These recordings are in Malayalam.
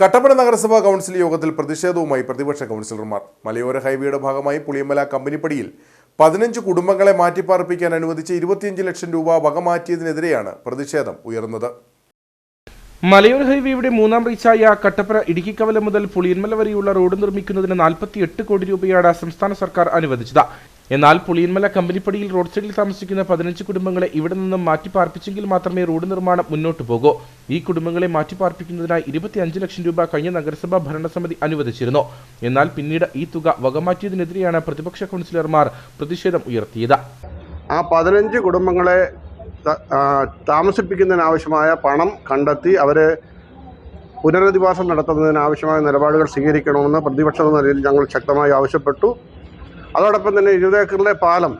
കട്ടപ്പന നഗരസഭാ കൗൺസിൽ യോഗത്തിൽ പ്രതിഷേധവുമായി പ്രതിപക്ഷ കൗൺസിലർമാർ. മലയോര ഹൈവേയുടെ ഭാഗമായി പുളിയമല കമ്പനിപ്പടിയിൽ പതിനഞ്ച് കുടുംബങ്ങളെ മാറ്റിപ്പാർപ്പിക്കാൻ അനുവദിച്ച ഇരുപത്തിയഞ്ച് ലക്ഷം രൂപ വകമാറ്റിയതിനെതിരെയാണ് പ്രതിഷേധം ഉയർന്നത്. മലയോര ഹൈവേയുടെ മൂന്നാം റീച്ചായ കട്ടപ്പന ഇടുക്കിക്കവല മുതൽ പുളിയന്മല വരെയുള്ള റോഡ് നിർമ്മിക്കുന്നതിന് നാൽപ്പത്തി എട്ട് കോടി രൂപയാണ് സംസ്ഥാന സർക്കാർ അനുവദിച്ചത്. എന്നാൽ പുളിയന്മല കമ്പനിപ്പടിയിൽ റോഡ് സൈഡിൽ താമസിക്കുന്ന പതിനഞ്ച് കുടുംബങ്ങളെ ഇവിടെ നിന്നും മാറ്റിപ്പാർപ്പിച്ചെങ്കിൽ മാത്രമേ റോഡ് നിർമ്മാണം മുന്നോട്ട് പോകൂ. ഈ കുടുംബങ്ങളെ മാറ്റിപ്പാർപ്പിക്കുന്നതിനായി ഇരുപത്തിയഞ്ച് ലക്ഷം രൂപ കഴിഞ്ഞ നഗരസഭാ ഭരണസമിതി അനുവദിച്ചിരുന്നു. എന്നാൽ പിന്നീട് ഈ തുക വകമാറ്റിയതിനെതിരെയാണ് പ്രതിപക്ഷ കൗൺസിലർമാർ പ്രതിഷേധം ഉയർത്തിയത്. ആ പതിനഞ്ച് കുടുംബങ്ങളെ താമസിപ്പിക്കുന്നതിനാവശ്യമായ പണം കണ്ടെത്തി അവരെ പുനരധിവാസം നടത്തുന്നതിനാവശ്യമായ നിലപാടുകൾ സ്വീകരിക്കണമെന്ന് പ്രതിപക്ഷ നിലയിൽ ഞങ്ങൾ ശക്തമായി ആവശ്യപ്പെട്ടു. അതോടൊപ്പം തന്നെ ഇരുപത് ഏക്കറിലെ പാലം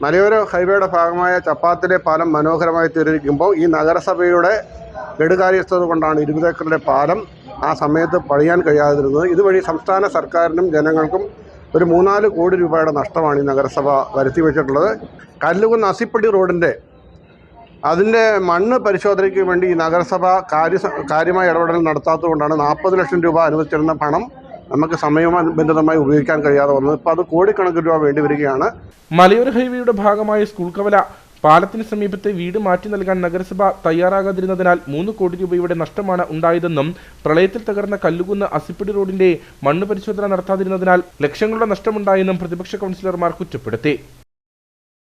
മലയോര ഹൈവേയുടെ ഭാഗമായ ചപ്പാത്തിലെ പാലം മനോഹരമായി തീർന്നിരിക്കുമ്പോൾ ഈ നഗരസഭയുടെ കെടുകാര്യസ്ഥത കൊണ്ടാണ് ഇരുപത് ഏക്കറിലെ പാലം ആ സമയത്ത് പണിയാൻ കഴിയാതിരുന്നത്. ഇതുവഴി സംസ്ഥാന സർക്കാരിനും ജനങ്ങൾക്കും ഒരു മൂന്നാൽ കോടി രൂപയുടെ നഷ്ടമാണ് ഈ നഗരസഭ വരുത്തി വെച്ചിട്ടുള്ളത്. കല്ലുകുന്ന് അസിപ്പടി റോഡിന്റെ അതിന്റെ മണ്ണ് പരിശോധനയ്ക്ക് വേണ്ടി ഈ നഗരസഭ കാര്യ കാര്യമായ ഇടപെടൽ നടത്താത്തതുകൊണ്ടാണ് നാൽപ്പത് ലക്ഷം രൂപ അനുവദിച്ചിരുന്ന പണം നമുക്ക് സമയബന്ധിതമായി ഉപയോഗിക്കാൻ കഴിയാതെ വന്നത്. ഇപ്പോൾ അത് കോടിക്കണക്കിന് രൂപ വേണ്ടി വരികയാണ്. മലയോര ഹൈവേയുടെ ഭാഗമായ സ്കൂൾ കവല പാലത്തിന് സമീപത്തെ വീട് മാറ്റി നൽകാൻ നഗരസഭ തയ്യാറാകാതിരുന്നതിനാൽ മൂന്ന് കോടി രൂപയുടെ നഷ്ടമാണ് ഉണ്ടായതെന്നും പ്രളയത്തിൽ തകർന്ന കല്ലുകുന്ന് അസിപ്പിടി റോഡിന്റെ മണ്ണ് പരിശോധന നടത്താതിരുന്നതിനാൽ ലക്ഷങ്ങളുടെ നഷ്ടമുണ്ടായെന്നും പ്രതിപക്ഷ കൗൺസിലർമാർ കുറ്റപ്പെടുത്തി.